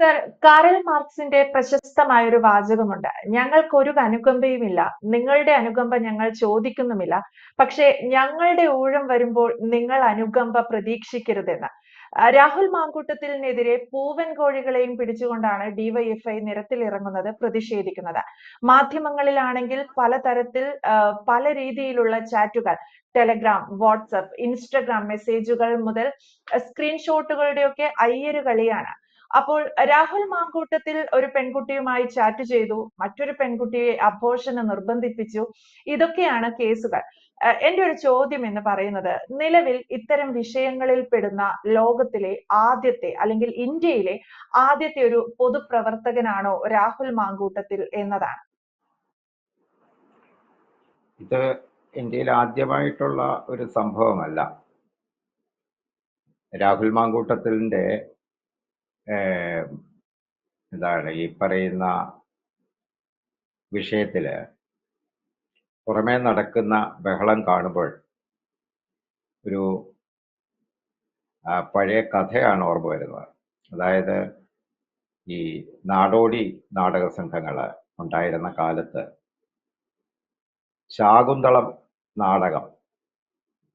Sir Karl മാർക്സിന്റെ പ്രശസ്തമായ ഒരു വാചകമുണ്ട്. ഞങ്ങൾക്ക് ഞങ്ങൾക്കൊരു അനുകമ്പയുമില്ല. നിങ്ങളുടെ അനുകമ്പ ഞങ്ങൾ ചോദിക്കുന്നുമില്ല. പക്ഷേ ഞങ്ങളുടെ ഊഴം വരുമ്പോൾ നിങ്ങൾ അനുകമ്പ പ്രതീക്ഷിക്കരുതെന്ന്. രാഹുൽ മാങ്കൂട്ടത്തിനെതിരെ പൂവൻ കോഴികളെയും പിടിച്ചുകൊണ്ടാണ് ഡിവൈഎഫ്ഐ നിരത്തിലിറങ്ങുന്നത് പ്രതിഷേധിക്കുന്നത്. മാധ്യമങ്ങളിലാണെങ്കിൽ പലതരത്തിൽ പല രീതിയിലുള്ള ചാറ്റുകൾ ടെലഗ്രാം വാട്സപ്പ് ഇൻസ്റ്റഗ്രാം മെസ്സേജുകൾ മുതൽ സ്ക്രീൻഷോട്ടുകളുടെയൊക്കെ അയ്യര് കളിയാണ് അപ്പോൾ രാഹുൽ മാങ്കൂട്ടത്തിൽ ഒരു പെൺകുട്ടിയുമായി ചാറ്റ് ചെയ്തു മറ്റൊരു പെൺകുട്ടിയെ അബോഷന് നിർബന്ധിപ്പിച്ചു. ഇതൊക്കെയാണ് കേസുകൾ. എന്റെ ഒരു ചോദ്യം എന്ന് പറയുന്നത് നിലവിൽ ഇത്തരം വിഷയങ്ങളിൽ പെടുന്ന ലോകത്തിലെ ആദ്യത്തെ അല്ലെങ്കിൽ ഇന്ത്യയിലെ ആദ്യത്തെ ഒരു പൊതുപ്രവർത്തകനാണോ രാഹുൽ മാങ്കൂട്ടത്തിൽ എന്നതാണ്? ഇത് ഇന്ത്യയിൽ ആദ്യമായിട്ടുള്ള ഒരു സംഭവമല്ല. രാഹുൽ മാങ്കൂട്ടത്തിന്റെ ഏഹ്, എന്താണ് ഈ പറയുന്ന വിഷയത്തിൽ പുറമേ നടക്കുന്ന ബഹളം കാണുമ്പോൾ ഒരു പഴയ കഥയാണ് ഓർമ്മ വരുന്നത്. അതായത് ഈ നാടോടി നാടക സംഘങ്ങൾ ഉണ്ടായിരുന്ന കാലത്ത് ശാകുന്തളം നാടകം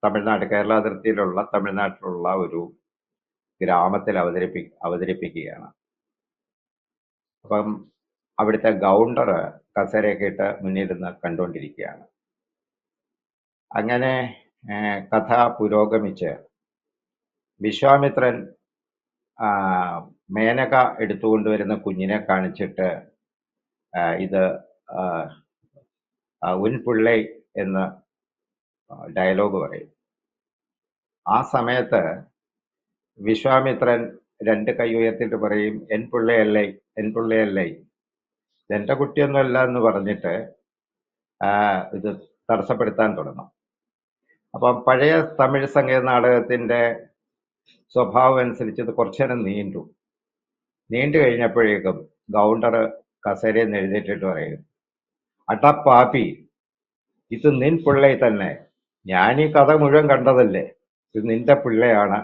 തമിഴ്നാട് കേരള അതിർത്തിയിലുള്ള തമിഴ്നാട്ടിലുള്ള ഒരു ഗ്രാമത്തിൽ അവതരിപ്പി അവതരിപ്പിക്കുകയാണ്. അപ്പം അവിടുത്തെ ഗൗണ്ടർ കസേരയൊക്കെ ഇട്ട് മുന്നിലിരുന്ന് കണ്ടുകൊണ്ടിരിക്കുകയാണ് അങ്ങനെ കഥ പുരോഗമിച്ച് വിശ്വാമിത്രൻ മേനക എടുത്തുകൊണ്ടുവരുന്ന കുഞ്ഞിനെ കാണിച്ചിട്ട് ഇത് ആ, ആ, ഉൻ പിള്ളൈ എന്ന് ഡയലോഗ് പറയും. ആ സമയത്ത് വിശ്വാമിത്രൻ രണ്ട് കൈ ഉയർത്തിയിട്ട് പറയും എൻ പിള്ളയല്ലേ എൻ പിള്ളയല്ലേ? എന്റെ കുട്ടിയൊന്നുമല്ല എന്ന് പറഞ്ഞിട്ട് ഇത് തടസ്സപ്പെടുത്താൻ തുടങ്ങും. അപ്പം പഴയ തമിഴ് സംഗീത നാടകത്തിന്റെ സ്വഭാവം അനുസരിച്ച് ഇത് കുറച്ചു നേരം നീണ്ടു. നീണ്ടു കഴിഞ്ഞപ്പോഴേക്കും ഗൗണ്ടർ കസേരയിൽ നിന്ന് പറയും അട്ടാ പാപ്പി ഇത് നിൻ പിള്ളേ തന്നെ. ഞാൻ ഈ കഥ മുഴുവൻ കണ്ടതല്ലേ? ഇത് നിന്റെ പിള്ളയാണ്.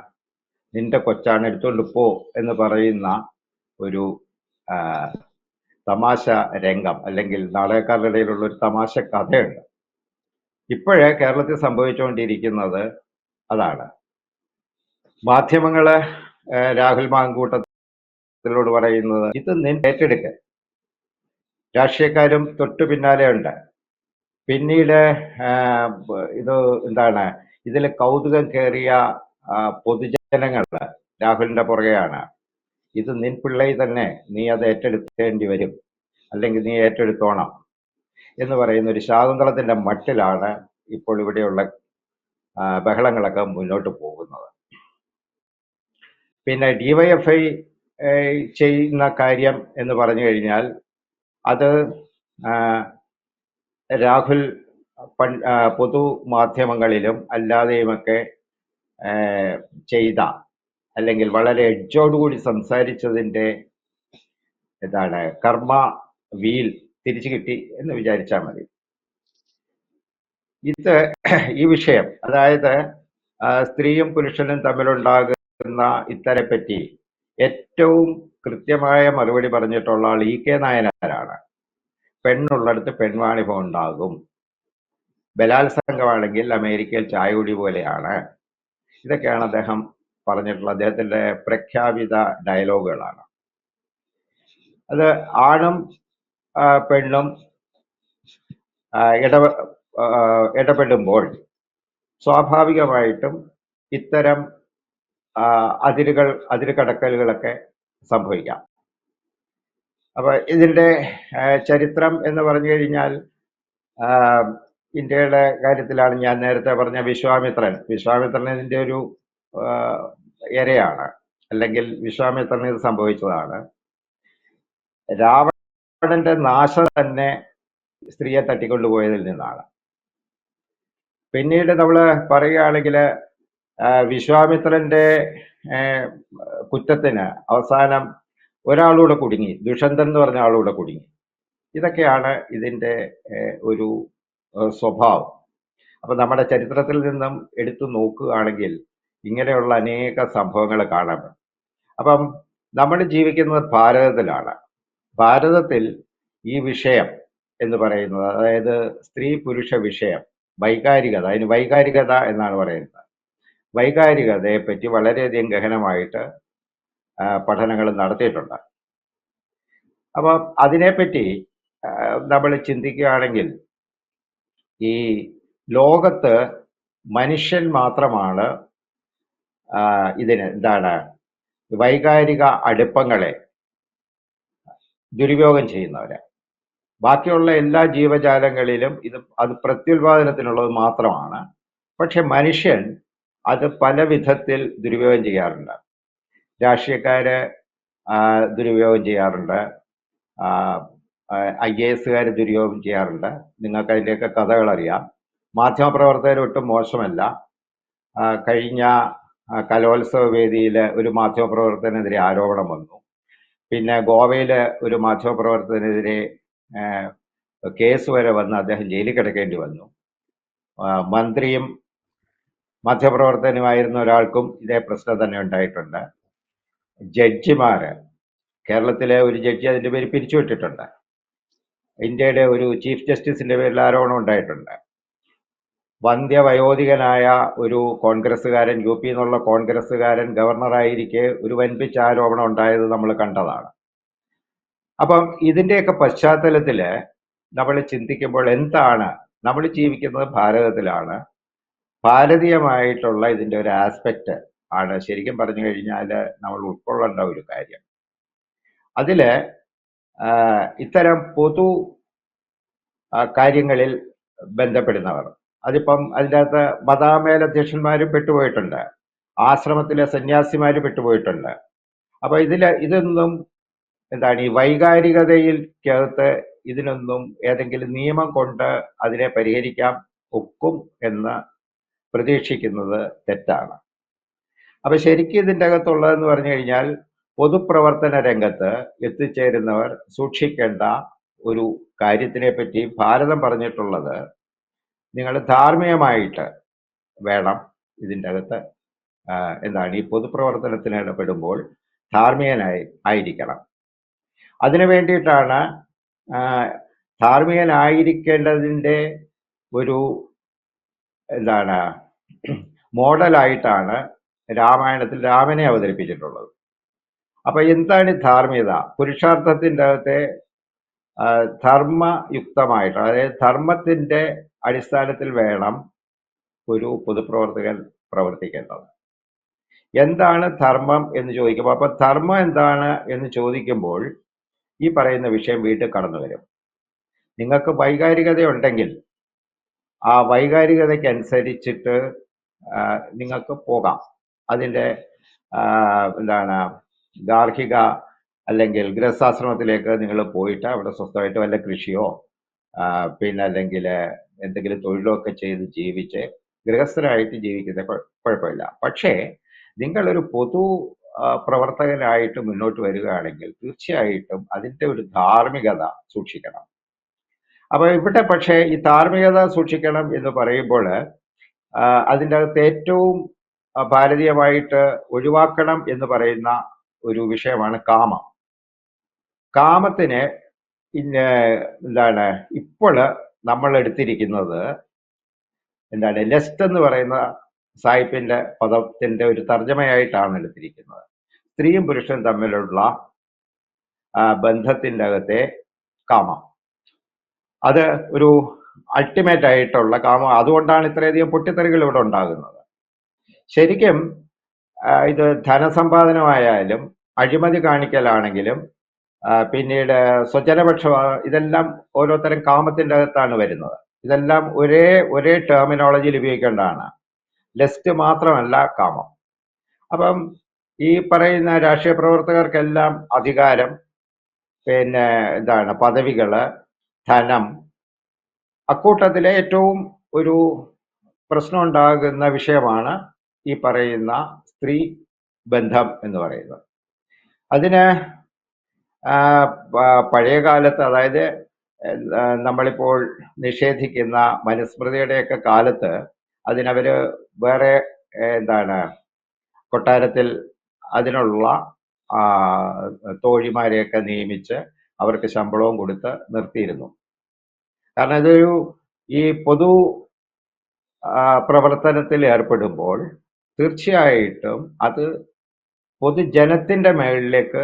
നിന്റെ കൊച്ചാണ് എടുത്തോണ്ട് പോ എന്ന് പറയുന്ന ഒരു തമാശ രംഗം അല്ലെങ്കിൽ നാടകക്കാരുടെ ഇടയിലുള്ള ഒരു തമാശ കഥയുണ്ട്. ഇപ്പോഴേ കേരളത്തിൽ സംഭവിച്ചുകൊണ്ടിരിക്കുന്നത് അതാണ്. മാധ്യമങ്ങൾ രാഹുൽ മാങ്കൂട്ടത്തിലോട് പറയുന്നത് ഇത് നിൻ ഏറ്റെടുക്ക രാഷ്ട്രീയക്കാരും തൊട്ടു പിന്നാലെ ഉണ്ട്. പിന്നീട് ഇത് എന്താണ്? ഇതിൽ കൗതുകം കയറിയ ആ, പൊതുജനങ്ങൾ രാഹുലിന്റെ പുറകെയാണ്. ഇത് നിൻ പിള്ളയിൽ തന്നെ നീ അത് ഏറ്റെടുക്കേണ്ടി വരും. അല്ലെങ്കിൽ നീ ഏറ്റെടുത്തോണം എന്ന് പറയുന്ന ഒരു ശാകുന്തളത്തിന്റെ മട്ടിലാണ് ഇപ്പോൾ ഇവിടെയുള്ള ബഹളങ്ങളൊക്കെ മുന്നോട്ട് പോകുന്നത്. പിന്നെ ഡിവൈഎഫ്ഐ ചെയ്യുന്ന കാര്യം എന്ന് പറഞ്ഞു കഴിഞ്ഞാൽ അത് രാഹുൽ പൊതു മാധ്യമങ്ങളിലും അല്ലാതെയുമൊക്കെ ചെയ്ത അല്ലെങ്കിൽ വളരെ എഡ്ജോടുകൂടി സംസാരിച്ചതിന്റെ എന്താണ് കർമ്മ വീൽ തിരിച്ചു കിട്ടി എന്ന് വിചാരിച്ചാൽ മതി. ഇത് ഈ വിഷയം അതായത് സ്ത്രീയും പുരുഷനും തമ്മിലുണ്ടാകുന്ന ഇത്തരെപ്പറ്റി ഏറ്റവും കൃത്യമായ മറുപടി പറഞ്ഞിട്ടുള്ള ആൾ ഇ കെ നായനാരാണ്. പെണ്ണുള്ളിടത്ത് പെൺവാണിഭം ഉണ്ടാകും. ബലാത്സംഗമാണെങ്കിൽ അമേരിക്കയിൽ ചായകുടി പോലെയാണ്. ഇതൊക്കെയാണ് അദ്ദേഹം പറഞ്ഞിട്ടുള്ള അദ്ദേഹത്തിന്റെ പ്രഖ്യാപിത ഡയലോഗുകളാണ്. അത് ആണും പെണ്ണും ഇട ഇടപെടുമ്പോൾ സ്വാഭാവികമായിട്ടും ഇത്തരം അതിരുകൾ അതിരുകടക്കലുകളൊക്കെ സംഭവിക്കാം. അപ്പൊ ഇതിന്റെ ചരിത്രം എന്ന് പറഞ്ഞു കഴിഞ്ഞാൽ ഇന്ത്യയുടെ കാര്യത്തിലാണ് ഞാൻ നേരത്തെ പറഞ്ഞ വിശ്വാമിത്രൻ. വിശ്വാമിത്രൻ ഇതിന്റെ ഒരു ഇരയാണ്. അല്ലെങ്കിൽ വിശ്വാമിത്രൻ ഇത് സംഭവിച്ചതാണ്. രാവണന്റെ നാശം തന്നെ സ്ത്രീയെ തട്ടിക്കൊണ്ടുപോയതിൽ നിന്നാണ്. പിന്നീട് നമ്മൾ പറയുകയാണെങ്കിൽ വിശ്വാമിത്രന്റെ കുറ്റത്തിന് അവസാനം ഒരാളൂടെ കുടുങ്ങി. ദുഷന്തൻ എന്ന് പറഞ്ഞ ആളൂടെ കുടുങ്ങി. ഇതൊക്കെയാണ് ഇതിന്റെ ഒരു സ്വഭാവം. അപ്പൊ നമ്മുടെ ചരിത്രത്തിൽ നിന്നും എടുത്തു നോക്കുകയാണെങ്കിൽ ഇങ്ങനെയുള്ള അനേക സംഭവങ്ങൾ കാണാം അപ്പം നമ്മൾ ജീവിക്കുന്നത് ഭാരതത്തിലാണ്. ഭാരതത്തിൽ ഈ വിഷയം എന്ന് പറയുന്നത് അതായത് സ്ത്രീ പുരുഷ വിഷയം വൈകാരികത അതിന് വൈകാരികത എന്നാണ് പറയുന്നത്. വൈകാരികതയെ പറ്റി വളരെയധികം ഗഹനമായിട്ട് പഠനങ്ങൾ നടത്തിയിട്ടുണ്ട്. അപ്പം അതിനെപ്പറ്റി നമ്മൾ ചിന്തിക്കുകയാണെങ്കിൽ ഈ ലോകത്ത് മനുഷ്യൻ മാത്രമാണ് ഇതിന് എന്താണ് വൈകാരിക അടുപ്പങ്ങളെ ദുരുപയോഗം ചെയ്യുന്നവര്. ബാക്കിയുള്ള എല്ലാ ജീവജാലങ്ങളിലും ഇത് അത് പ്രത്യുൽപാദനത്തിനുള്ളത് മാത്രമാണ്. പക്ഷെ മനുഷ്യൻ അത് പല വിധത്തിൽ ദുരുപയോഗം ചെയ്യാറുണ്ട്. രാഷ്ട്രീയക്കാര് ദുരുപയോഗം ചെയ്യാറുണ്ട്. ഐ എ എസുകാർ ദുരുപയോഗം ചെയ്യാറുണ്ട്. നിങ്ങൾക്ക് അതിന്റെയൊക്കെ കഥകൾ അറിയാം മാധ്യമപ്രവർത്തകർ ഒട്ടും മോശമല്ല. കഴിഞ്ഞ കലോത്സവ വേദിയിൽ ഒരു മാധ്യമപ്രവർത്തകനെതിരെ ആരോപണം വന്നു. പിന്നെ ഗോവയിൽ ഒരു മാധ്യമപ്രവർത്തകനെതിരെ കേസ് വരെ വന്ന് അദ്ദേഹം ജയിലിൽ കിടക്കേണ്ടി വന്നു. മന്ത്രിയും മാധ്യമപ്രവർത്തകനുമായിരുന്ന ഒരാൾക്കും ഇതേ പ്രശ്നം തന്നെ ഉണ്ടായിട്ടുണ്ട്. ജഡ്ജിമാർ കേരളത്തിലെ ഒരു ജഡ്ജി അതിന്റെ പേര് പിരിച്ചുവിട്ടിട്ടുണ്ട്. ഇന്ത്യയുടെ ഒരു ചീഫ് ജസ്റ്റിസിന്റെ പേരിൽ ആരോപണം ഉണ്ടായിട്ടുണ്ട്. വന്ധ്യവയോധികനായ ഒരു കോൺഗ്രസ്സുകാരൻ യു പി എന്നുള്ള കോൺഗ്രസ്സുകാരൻ ഗവർണറായിരിക്കെ ഒരു വൻപിച്ച ആരോപണം ഉണ്ടായത് നമ്മൾ കണ്ടതാണ്. അപ്പം ഇതിന്റെയൊക്കെ പശ്ചാത്തലത്തിൽ നമ്മൾ ചിന്തിക്കുമ്പോൾ എന്താണ് നമ്മൾ ജീവിക്കുന്നത് ഭാരതത്തിലാണ്. ഭാരതീയമായിട്ടുള്ള ഇതിന്റെ ഒരു ആസ്പെക്റ്റ് ആണ്. ശരിക്കും പറഞ്ഞു കഴിഞ്ഞാൽ നമ്മൾ ഉൾക്കൊള്ളേണ്ട ഒരു കാര്യം. അതിൽ ആ, ഇത്തരം പൊതു കാര്യങ്ങളിൽ ബന്ധപ്പെടുന്നവർ. അതിപ്പം അതിന്റെ അകത്ത് മതാമേലധ്യക്ഷന്മാരും പെട്ടുപോയിട്ടുണ്ട്. ആശ്രമത്തിലെ സന്യാസിമാരും പെട്ടുപോയിട്ടുണ്ട്. അപ്പൊ ഇതിൽ ഇതൊന്നും എന്താണ് ഈ വൈകാരികതയിൽക്കകത്ത് ഇതിനൊന്നും ഏതെങ്കിലും നിയമം കൊണ്ട് അതിനെ പരിഹരിക്കാൻ ഒക്കും എന്ന് പ്രതീക്ഷിക്കുന്നത് തെറ്റാണ്. അപ്പൊ ശരിക്കും ഇതിന്റെ അകത്തുള്ളതെന്ന് പറഞ്ഞു കഴിഞ്ഞാൽ പൊതുപ്രവർത്തന രംഗത്ത് എത്തിച്ചേരുന്നവർ സൂക്ഷിക്കേണ്ട ഒരു കാര്യത്തിനെ പറ്റി ഭാരതം പറഞ്ഞിട്ടുള്ളത് നിങ്ങൾ ധാർമ്മികമായിട്ട് വേണം ഇതിന്റെ അകത്ത് എന്താണ് ഈ പൊതുപ്രവർത്തനത്തിന് ഇടപെടുമ്പോൾ ധാർമ്മികനായി ആയിരിക്കണം. അതിനു വേണ്ടിയിട്ടാണ് ധാർമ്മികനായിരിക്കേണ്ടതിന്റെ ഒരു എന്താണ് മോഡലായിട്ടാണ് രാമായണത്തിൽ രാമനെ അവതരിപ്പിച്ചിട്ടുള്ളത്. അപ്പൊ എന്താണ് ധാർമ്മികത? പുരുഷാർത്ഥത്തിന്റെ അകത്തെ ധർമ്മയുക്തമായിട്ട് അതായത് ധർമ്മത്തിന്റെ അടിസ്ഥാനത്തിൽ വേണം ഒരു പൊതുപ്രവർത്തകൻ പ്രവർത്തിക്കേണ്ടത്. എന്താണ് ധർമ്മം എന്ന് ചോദിക്കുമ്പോൾ അപ്പൊ ധർമ്മം എന്താണ് എന്ന് ചോദിക്കുമ്പോൾ ഈ പറയുന്ന വിഷയം വീട്ടിൽ കടന്നു വരും. നിങ്ങൾക്ക് വൈകാരികത ഉണ്ടെങ്കിൽ ആ വൈകാരികതയ്ക്കനുസരിച്ചിട്ട് നിങ്ങൾക്ക് പോകാം. അതിന്റെ എന്താണ് ഗാർഹിക അല്ലെങ്കിൽ ഗൃഹസ്ഥാശ്രമത്തിലേക്ക് നിങ്ങൾ പോയിട്ട് അവിടെ സ്വസ്ഥമായിട്ട് വല്ല കൃഷിയോ പിന്നെ അല്ലെങ്കിൽ എന്തെങ്കിലും തൊഴിലോ ഒക്കെ ചെയ്ത് ജീവിച്ച് ഗൃഹസ്ഥരായിട്ട് ജീവിക്കുന്നത് കുഴ- കുഴപ്പമില്ല. പക്ഷേ നിങ്ങളൊരു പൊതു പ്രവർത്തകനായിട്ട് മുന്നോട്ട് വരികയാണെങ്കിൽ തീർച്ചയായിട്ടും അതിന്റെ ഒരു ധാർമ്മികത സൂക്ഷിക്കണം. അപ്പൊ ഇവിടെ പക്ഷേ ഈ ധാർമ്മികത സൂക്ഷിക്കണം എന്ന് പറയുമ്പോൾ അതിന്റെ അകത്ത് ഏറ്റവും ഭാരതീയമായിട്ട് ഒഴിവാക്കണം എന്ന് പറയുന്ന ഒരു വിഷയമാണ് കാമം. കാമത്തിന് എന്താണ് ഇപ്പോൾ നമ്മൾ എടുത്തിരിക്കുന്നത് എന്താണ് ലെസ്റ്റ് എന്ന് പറയുന്ന സായിപ്പിന്റെ പദത്തിന്റെ ഒരു തർജമയായിട്ടാണ് എടുത്തിരിക്കുന്നത്. സ്ത്രീയും പുരുഷനും തമ്മിലുള്ള ബന്ധത്തിന്റെ അകത്തെ കാമം. അത് ഒരു അൾട്ടിമേറ്റ് ആയിട്ടുള്ള കാമം. അതുകൊണ്ടാണ് ഇത്രയധികം പൊട്ടിത്തെറികൾ ഇവിടെ ഉണ്ടാകുന്നത്. ശരിക്കും ഇത് ധനസമ്പാദനമായാലും അഴിമതി കാണിക്കലാണെങ്കിലും പിന്നീട് സ്വജനപക്ഷ ഇതെല്ലാം ഓരോരുത്തരും കാമത്തിന്റെ അകത്താണ് വരുന്നത്. ഇതെല്ലാം ഒരേ ഒരേ ടെർമിനോളജിയിൽ ഉപയോഗിക്കേണ്ടതാണ്. ലെസ്റ്റ് മാത്രമല്ല കാമം. അപ്പം ഈ പറയുന്ന രാഷ്ട്രീയ പ്രവർത്തകർക്കെല്ലാം അധികാരം പിന്നെ എന്താണ് പദവികൾ ധനം അക്കൂട്ടത്തിലെ ഏറ്റവും ഒരു പ്രശ്നം ഉണ്ടാകുന്ന വിഷയമാണ് ഈ പറയുന്ന സ്ത്രീ ബന്ധം എന്ന് പറയുന്നത് അതിന് പഴയകാലത്ത് പഴയ കാലത്ത് അതായത് നമ്മളിപ്പോൾ നിഷേധിക്കുന്ന മനുസ്മൃതിയുടെയൊക്കെ കാലത്ത് അതിനവർ വേറെ എന്താണ് കൊട്ടാരത്തിൽ അതിനുള്ള തോഴിമാരെയൊക്കെ നിയമിച്ച് അവർക്ക് ശമ്പളവും കൊടുത്ത് നിർത്തിയിരുന്നു. കാരണം ഇതൊരു ഈ പൊതു പ്രവർത്തനത്തിൽ ഏർപ്പെടുമ്പോൾ തീർച്ചയായിട്ടും അത് പൊതുജനത്തിന്റെ മേളിലേക്ക്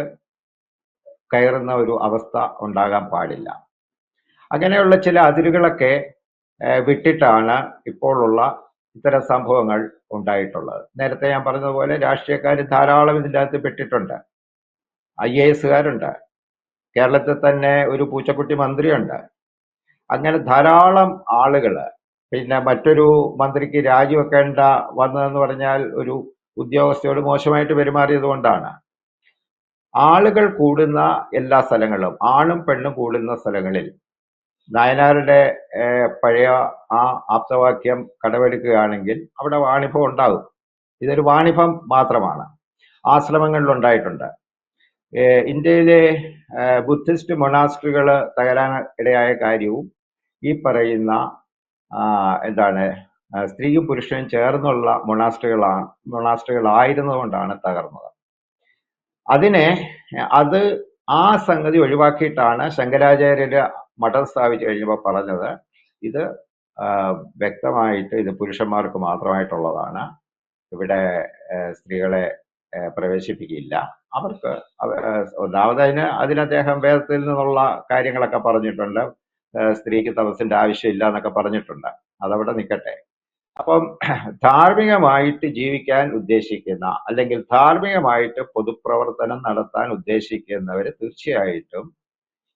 കയറുന്ന ഒരു അവസ്ഥ ഉണ്ടാകാൻ പാടില്ല. അങ്ങനെയുള്ള ചില അതിരുകളൊക്കെ വിട്ടിട്ടാണ് ഇപ്പോഴുള്ള ഇത്തരം സംഭവങ്ങൾ ഉണ്ടായിട്ടുള്ളത്. നേരത്തെ ഞാൻ പറഞ്ഞതുപോലെ രാഷ്ട്രീയക്കാർ ധാരാളം ഇതിന്റെ അകത്ത് പെട്ടിട്ടുണ്ട്. ഐ എ എസുകാരുണ്ട് കേരളത്തിൽ തന്നെ ഒരു പൂച്ചക്കുട്ടി മന്ത്രിയുണ്ട്. അങ്ങനെ ധാരാളം ആളുകൾ പിന്നെ മറ്റൊരു മന്ത്രിക്ക് രാജിവെക്കേണ്ട വന്നതെന്ന് പറഞ്ഞാൽ ഒരു ഉദ്യോഗസ്ഥയോട് മോശമായിട്ട് പെരുമാറിയത് കൊണ്ടാണ്. ആളുകൾ കൂടുന്ന എല്ലാ സ്ഥലങ്ങളും ആണും പെണ്ണും കൂടുന്ന സ്ഥലങ്ങളിൽ നായനാരുടെ പഴയ ആ ആപ്തവാക്യം കടമെടുക്കുകയാണെങ്കിൽ അവിടെ വാണിഭം ഉണ്ടാകും. ഇതൊരു വാണിഭം മാത്രമാണ്. ആശ്രമങ്ങളിൽ ഉണ്ടായിട്ടുണ്ട്. ഇന്ത്യയിലെ ബുദ്ധിസ്റ്റ് മൊണാസ്ട്രികൾ തകരാൻ ഇടയായ കാര്യവും ഈ പറയുന്ന എന്താണ് സ്ത്രീയും പുരുഷനും ചേർന്നുള്ള മൊണാസ്ട്രികളാണ് ആയിരുന്നതുകൊണ്ടാണ് തകർന്നത്. അതിനെ അത് ആ സംഗതി ഒഴിവാക്കിയിട്ടാണ് ശങ്കരാചാര്യര് മഠം സ്ഥാപിച്ചു കഴിഞ്ഞപ്പോൾ പറഞ്ഞത് ഇത് വ്യക്തമായിട്ട് ഇത് പുരുഷന്മാർക്ക് മാത്രമായിട്ടുള്ളതാണ് ഇവിടെ സ്ത്രീകളെ പ്രവേശിപ്പിക്കില്ല. അവർക്ക് ഒന്നാമത് അതിന് അതിന് അദ്ദേഹം വേദത്തിൽ നിന്നുള്ള കാര്യങ്ങളൊക്കെ പറഞ്ഞിട്ടുണ്ട്. സ്ത്രീക്ക് തപസ്സിന്റെ ആവശ്യമില്ല എന്നൊക്കെ പറഞ്ഞിട്ടുണ്ട്. അതവിടെ നിൽക്കട്ടെ അപ്പം ധാർമ്മികമായിട്ട് ജീവിക്കാൻ ഉദ്ദേശിക്കുന്ന അല്ലെങ്കിൽ ധാർമ്മികമായിട്ട് പൊതുപ്രവർത്തനം നടത്താൻ ഉദ്ദേശിക്കുന്നവർ തീർച്ചയായിട്ടും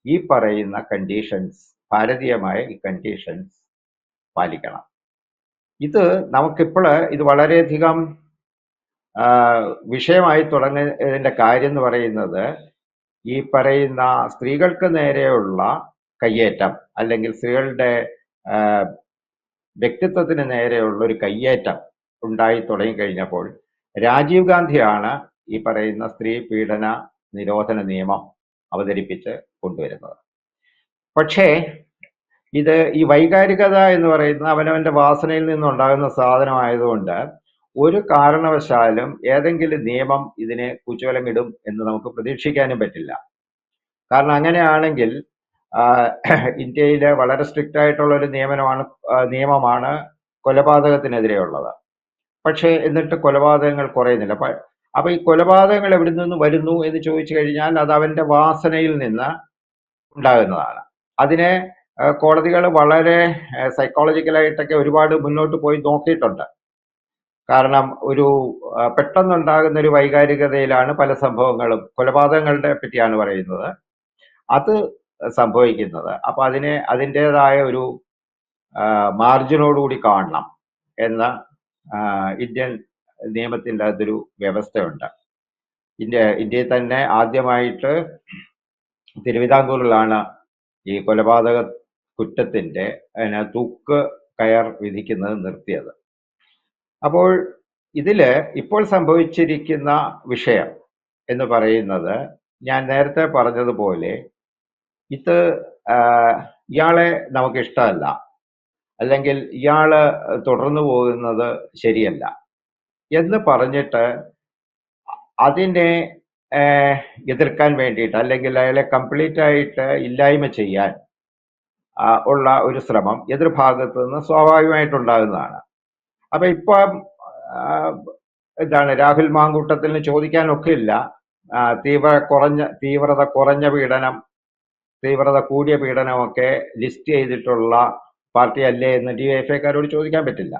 ഈ പറയുന്ന കണ്ടീഷൻസ് ഭാരതീയമായ ഈ കണ്ടീഷൻസ് പാലിക്കണം. ഇത് നമുക്കിപ്പോൾ ഇത് വളരെയധികം വിഷയമായി തുടങ്ങുന്നതിന്റെ കാര്യം എന്ന് പറയുന്നത് ഈ പറയുന്ന സ്ത്രീകൾക്ക് നേരെയുള്ള കയ്യേറ്റം. അല്ലെങ്കിൽ സ്ത്രീകളുടെ വ്യക്തിത്വത്തിന് നേരെയുള്ള ഒരു കയ്യേറ്റം ഉണ്ടായി തുടങ്ങിക്കഴിഞ്ഞപ്പോൾ രാജീവ് ഗാന്ധിയാണ് ഈ പറയുന്ന സ്ത്രീ പീഡന നിരോധന നിയമം അവതരിപ്പിച്ച് കൊണ്ടുവരുന്നത്. പക്ഷേ ഇത് ഈ വൈകാരികത എന്ന് പറയുന്ന അവനവന്റെ വാസനയിൽ നിന്നുണ്ടാകുന്ന സാധനമായതുകൊണ്ട് ഒരു കാരണവശാലും ഏതെങ്കിലും നിയമം ഇതിനെ കുച്ചോലമിടും എന്ന് നമുക്ക് പ്രതീക്ഷിക്കാനും പറ്റില്ല. കാരണം അങ്ങനെയാണെങ്കിൽ ഇന്ത്യയിലെ വളരെ സ്ട്രിക്റ്റ് ആയിട്ടുള്ള ഒരു നിയമനമാണ് നിയമമാണ് കൊലപാതകത്തിനെതിരെയുള്ളത്. പക്ഷേ എന്നിട്ട് കൊലപാതകങ്ങൾ കുറയുന്നില്ല. അപ്പൊ ഈ കൊലപാതകങ്ങൾ എവിടെ നിന്ന് വരുന്നു എന്ന് ചോദിച്ചു കഴിഞ്ഞാൽ അത് അവന്റെ വാസനയിൽ നിന്ന് ഉണ്ടാകുന്നതാണ്. അതിനെ കോടതികൾ വളരെ സൈക്കോളജിക്കലായിട്ടൊക്കെ ഒരുപാട് മുന്നോട്ട് പോയി നോക്കിയിട്ടുണ്ട്. കാരണം ഒരു പെട്ടെന്നുണ്ടാകുന്ന ഒരു വൈകാരികതയിലാണ് പല സംഭവങ്ങളും കൊലപാതകങ്ങളുടെ പറ്റിയാണ് പറയുന്നത്. അത് സംഭവിക്കുന്നത്. അപ്പൊ അതിനെ അതിന്റെതായ ഒരു മാർജിനോടുകൂടി കാണണം എന്ന ഇന്ത്യൻ നിയമത്തിന്റെ അതൊരു വ്യവസ്ഥയുണ്ട്. ഇന്ത്യ ഇന്ത്യയിൽ തന്നെ ആദ്യമായിട്ട് തിരുവിതാംകൂറിലാണ് ഈ കൊലപാതക കുറ്റത്തിന്റെ തൂക്ക് കയർ വിധിക്കുന്നത് നിർത്തിയത്. അപ്പോൾ ഇതിൽ ഇപ്പോൾ സംഭവിച്ചിരിക്കുന്ന വിഷയം എന്ന് പറയുന്നത് ഞാൻ നേരത്തെ പറഞ്ഞതുപോലെ ഇത് ഇയാളെ നമുക്ക് ഇഷ്ടമല്ല അല്ലെങ്കിൽ ഇയാൾ തുടർന്നു പോകുന്നത് ശരിയല്ല. എന്ന് പറഞ്ഞിട്ട് അതിനെ എതിർക്കാൻ വേണ്ടിയിട്ട് അല്ലെങ്കിൽ അയാളെ കംപ്ലീറ്റ് ആയിട്ട് ഇല്ലായ്മ ചെയ്യാൻ ഉള്ള ഒരു ശ്രമം എതിർഭാഗത്ത് നിന്ന് സ്വാഭാവികമായിട്ടുണ്ടാകുന്നതാണ്. അപ്പൊ ഇപ്പം എന്താണ് രാഹുൽ മാങ്കൂട്ടത്തിന് ചോദിക്കാനൊക്കെ ഇല്ല തീവ്ര കുറഞ്ഞ തീവ്രത കുറഞ്ഞ പീഡനം തീവ്രത കൂടിയ പീഡനമൊക്കെ ലിസ്റ്റ് ചെയ്തിട്ടുള്ള പാർട്ടി അല്ലേ എന്ന് ഡി എഫ് ഐക്കാരോട് ചോദിക്കാൻ പറ്റില്ല.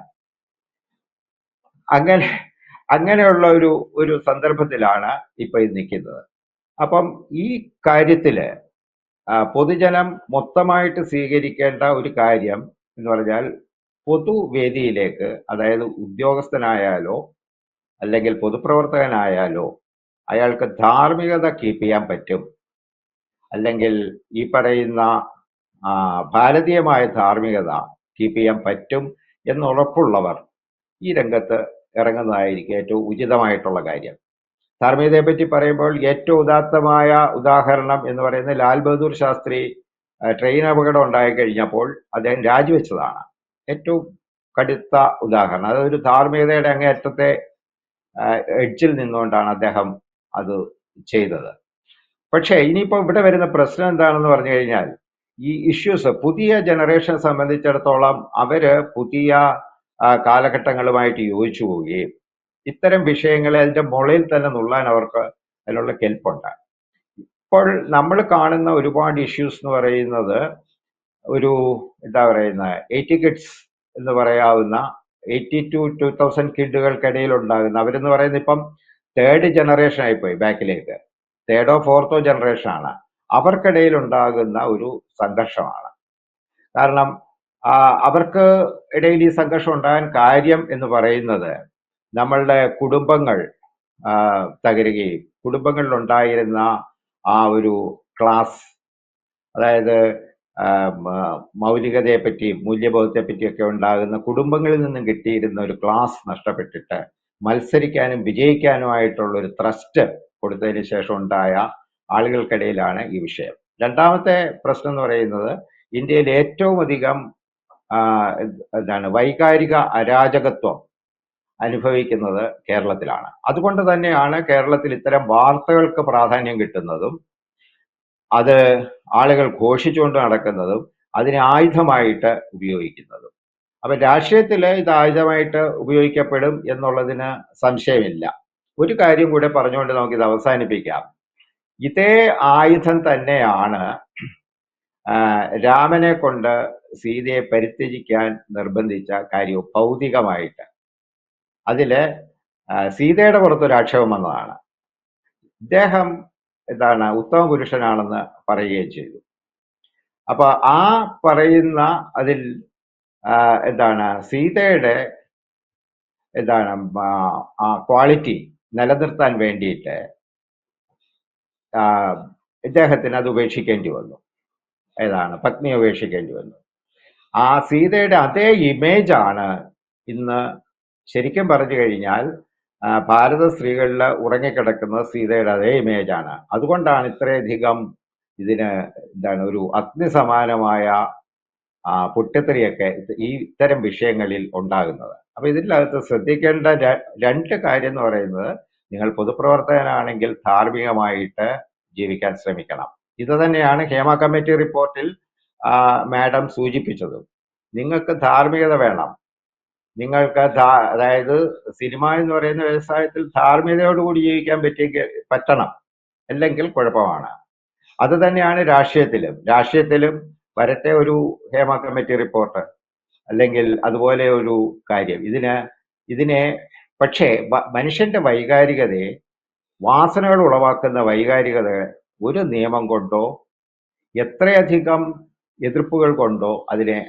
അങ്ങനെ അങ്ങനെയുള്ള ഒരു ഒരു സന്ദർഭത്തിലാണ് ഇപ്പൊ ഇത് നിൽക്കുന്നത്. അപ്പം ഈ കാര്യത്തിൽ പൊതുജനം മൊത്തമായിട്ട് സ്വീകരിക്കേണ്ട ഒരു കാര്യം എന്ന് പറഞ്ഞാൽ പൊതുവേദിയിലേക്ക് അതായത് ഉദ്യോഗസ്ഥനായാലോ അല്ലെങ്കിൽ പൊതുപ്രവർത്തകനായാലോ അയാൾക്ക് ധാർമ്മികത കീപ്പ് ചെയ്യാൻ പറ്റും. അല്ലെങ്കിൽ ഈ പറയുന്ന ഭാരതീയമായ ധാർമ്മികത കീപ്പ് ചെയ്യാൻ പറ്റും എന്നുറപ്പുള്ളവർ ഈ രംഗത്ത് ഇറങ്ങുന്നതായിരിക്കും ഏറ്റവും ഉചിതമായിട്ടുള്ള കാര്യം. ധാർമ്മികതയെ പറ്റി പറയുമ്പോൾ ഏറ്റവും ഉദാത്തമായ ഉദാഹരണം എന്ന് പറയുന്നത് ലാൽ ബഹദൂർ ശാസ്ത്രി ട്രെയിൻ അപകടം ഉണ്ടായി കഴിഞ്ഞപ്പോൾ അദ്ദേഹം രാജിവെച്ചതാണ്. ഏറ്റവും കടുത്ത ഉദാഹരണം. അതൊരു ധാർമ്മികതയുടെ അങ്ങേയറ്റത്തെ എഡ്ജിൽ നിന്നുകൊണ്ടാണ് അദ്ദേഹം അത് ചെയ്തത്. പക്ഷേ ഇനിയിപ്പോൾ ഇവിടെ വരുന്ന പ്രശ്നം എന്താണെന്ന് പറഞ്ഞു കഴിഞ്ഞാൽ ഈ ഇഷ്യൂസ് പുതിയ ജനറേഷനെ സംബന്ധിച്ചിടത്തോളം അവർ പുതിയ കാലഘട്ടങ്ങളുമായിട്ട് യോജിച്ചു പോവുകയും ഇത്തരം വിഷയങ്ങളെ അതിന്റെ മുളയിൽ തന്നെ നുള്ളാൻ അവർക്ക് അതിനുള്ള കെൽപ്പുണ്ട്. ഇപ്പോൾ നമ്മൾ കാണുന്ന ഒരുപാട് ഇഷ്യൂസ് എന്ന് പറയുന്നത് ഒരു എന്താ പറയുന്ന എയ്റ്റി കിഡ്സ് എന്ന് പറയാവുന്ന എയ്റ്റി ടു ടു തൗസൻഡ് കിഡുകൾക്കിടയിൽ ഉണ്ടാകുന്ന അവരെന്ന് പറയുന്നത് ഇപ്പം തേർഡ് ജനറേഷൻ ആയിപ്പോയി ബാക്കിലേക്ക്. തേർഡോ ഫോർത്തോ ജനറേഷൻ ആണ്. അവർക്കിടയിൽ ഉണ്ടാകുന്ന ഒരു സംഘർഷമാണ്. കാരണം അവർക്ക് ഇടയിൽ ഈ സംഘർഷം ഉണ്ടാകാൻ കാര്യം എന്ന് പറയുന്നത് നമ്മളുടെ കുടുംബങ്ങൾ തകരുകയും കുടുംബങ്ങളിൽ ഉണ്ടായിരുന്ന ആ ഒരു ക്ലാസ് അതായത് ആ, മ- മൗലികതയെ പറ്റിയും മൂല്യബോധത്തെ പറ്റിയൊക്കെ ഉണ്ടാകുന്ന കുടുംബങ്ങളിൽ നിന്നും കിട്ടിയിരുന്ന ഒരു ക്ലാസ് നഷ്ടപ്പെട്ടിട്ട് മത്സരിക്കാനും വിജയിക്കാനുമായിട്ടുള്ള ഒരു ത്രസ്റ്റ് കൊടുത്തതിന് ശേഷം ഉണ്ടായ ആളുകൾക്കിടയിലാണ് ഈ വിഷയം. രണ്ടാമത്തെ പ്രശ്നം എന്ന് പറയുന്നത് ഇന്ത്യയിൽ ഏറ്റവും അധികം എന്താണ് വൈകാരിക അരാജകത്വം അനുഭവിക്കുന്നത് കേരളത്തിലാണ്. അതുകൊണ്ട് തന്നെയാണ് കേരളത്തിൽ ഇത്തരം വാർത്തകൾക്ക് പ്രാധാന്യം കിട്ടുന്നതും അത് ആളുകൾ ഘോഷിച്ചുകൊണ്ട് നടക്കുന്നതും അതിനെ ആയുധമായിട്ട് ഉപയോഗിക്കുന്നതും. അപ്പൊ രാഷ്ട്രീയത്തിൽ ഇത് ആയുധമായിട്ട് ഉപയോഗിക്കപ്പെടും എന്നുള്ളതിന് സംശയമില്ല. ഒരു കാര്യം കൂടെ പറഞ്ഞുകൊണ്ട് നമുക്ക് ഇത് അവസാനിപ്പിക്കാം. ഇതേ ആയുധം തന്നെയാണ് രാമനെ കൊണ്ട് സീതയെ പരിത്യജിക്കാൻ നിർബന്ധിച്ച കാര്യവും ഭൗതികമായിട്ട്. അതിൽ സീതയുടെ പുറത്തൊരു ആക്ഷേപം വന്നതാണ്. ഇദ്ദേഹം എന്താണ് ഉത്തമ പുരുഷനാണെന്ന് പറയുകയും ചെയ്തു. അപ്പൊ ആ പറയുന്ന അതിൽ എന്താണ് സീതയുടെ എന്താണ് ആ, ക്വാളിറ്റി നിലനിർത്താൻ വേണ്ടിയിട്ട് ഇദ്ദേഹത്തിന് അത് ഉപേക്ഷിക്കേണ്ടി വന്നു. ഏതാണ്? പത്നിയെ ഉപേക്ഷിക്കേണ്ടി വന്നു. ആ സീതയുടെ അതേ ഇമേജാണ് ഇന്ന് ശരിക്കും പറഞ്ഞു കഴിഞ്ഞാൽ ഭാരത സ്ത്രീകളിൽ ഉറങ്ങിക്കിടക്കുന്ന സീതയുടെ അതേ ഇമേജാണ്. അതുകൊണ്ടാണ് ഇത്രയധികം ഇതിന് എന്താണ് ഒരു അഗ്നിസമാനമായ പൊട്ടിത്തെറിയൊക്കെ ഈ ഇത്തരം വിഷയങ്ങളിൽ ഉണ്ടാകുന്നത്. അപ്പൊ ഇതിനകത്ത് ശ്രദ്ധിക്കേണ്ട രണ്ട് കാര്യം എന്ന് പറയുന്നത് നിങ്ങൾ പൊതുപ്രവർത്തകനാണെങ്കിൽ ധാർമ്മികമായിട്ട് ജീവിക്കാൻ ശ്രമിക്കണം. ഇത് തന്നെയാണ് ഹേമ കമ്മിറ്റി റിപ്പോർട്ടിൽ മാഡം സൂചിപ്പിച്ചത്. നിങ്ങൾക്ക് ധാർമ്മികത വേണം. നിങ്ങൾക്ക് അതായത് സിനിമ എന്ന് പറയുന്ന വ്യവസായത്തിൽ ധാർമ്മികതയോടുകൂടി ജീവിക്കാൻ പറ്റിയെങ്കിൽ പറ്റണം. അല്ലെങ്കിൽ കുഴപ്പമാണ്. അത് തന്നെയാണ് രാഷ്ട്രീയത്തിലും. രാഷ്ട്രീയത്തിലും വരട്ടെ ഒരു ഹേമ കമ്മിറ്റി റിപ്പോർട്ട്. അല്ലെങ്കിൽ അതുപോലെ ഒരു കാര്യം. ഇതിന് ഇതിനെ പക്ഷേ മനുഷ്യന്റെ വൈകാരികതയെ വാസനകൾ ഉളവാക്കുന്ന വൈകാരികത ഒരു നിയമം കൊണ്ടോ എത്രയധികം എതിർപ്പുകൾ കൊണ്ടോ അതിനെ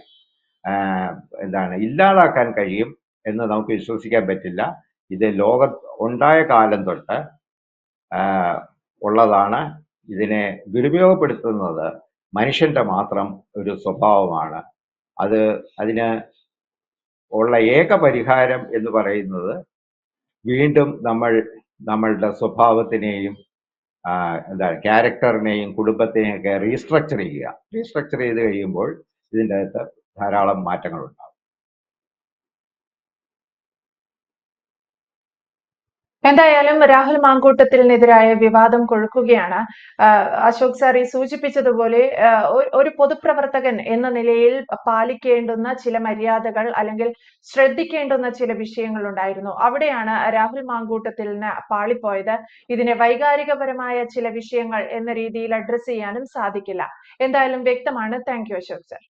എന്താണ് ഇല്ലാതാക്കാൻ കഴിയും എന്ന് നമുക്ക് വിശ്വസിക്കാൻ പറ്റില്ല. ഇത് ലോക ഉണ്ടായ കാലം തൊട്ട് ഉള്ളതാണ്. ഇതിനെ ദുരുപയോഗപ്പെടുത്തുന്നത് മനുഷ്യന്റെ മാത്രം ഒരു സ്വഭാവമാണ്. അത് അതിന് ഉള്ള ഏക പരിഹാരം എന്ന് പറയുന്നത് വീണ്ടും നമ്മൾ നമ്മളുടെ സ്വഭാവത്തിനെയും എന്താ എന്താണ് ക്യാരക്ടറിനെയും കുടുംബത്തിനെയും ഒക്കെ റീസ്ട്രക്ചർ ചെയ്യുക. റീസ്ട്രക്ചർ ചെയ്ത് കഴിയുമ്പോൾ ഇതിന്റെ അകത്ത് ധാരാളം മാറ്റങ്ങളുണ്ടാകും എന്തായാലും രാഹുൽ മാങ്കൂട്ടത്തിനെതിരായ വിവാദം കൊഴുക്കുകയാണ്. അശോക് സാർ ഈ സൂചിപ്പിച്ചതുപോലെ ഒരു- പൊതുപ്രവർത്തകൻ എന്ന നിലയിൽ പാലിക്കേണ്ടുന്ന ചില മര്യാദകൾ അല്ലെങ്കിൽ ശ്രദ്ധിക്കേണ്ടുന്ന ചില വിഷയങ്ങൾ ഉണ്ടായിരുന്നു അവിടെയാണ് രാഹുൽ മാങ്കൂട്ടത്തിന് പാളിപ്പോയത്. ഇതിനെ വൈകാരികപരമായ ചില വിഷയങ്ങൾ എന്ന രീതിയിൽ അഡ്രസ് ചെയ്യാനും സാധിക്കില്ല. എന്തായാലും വ്യക്തമാണ്. Thank you Ashok sir.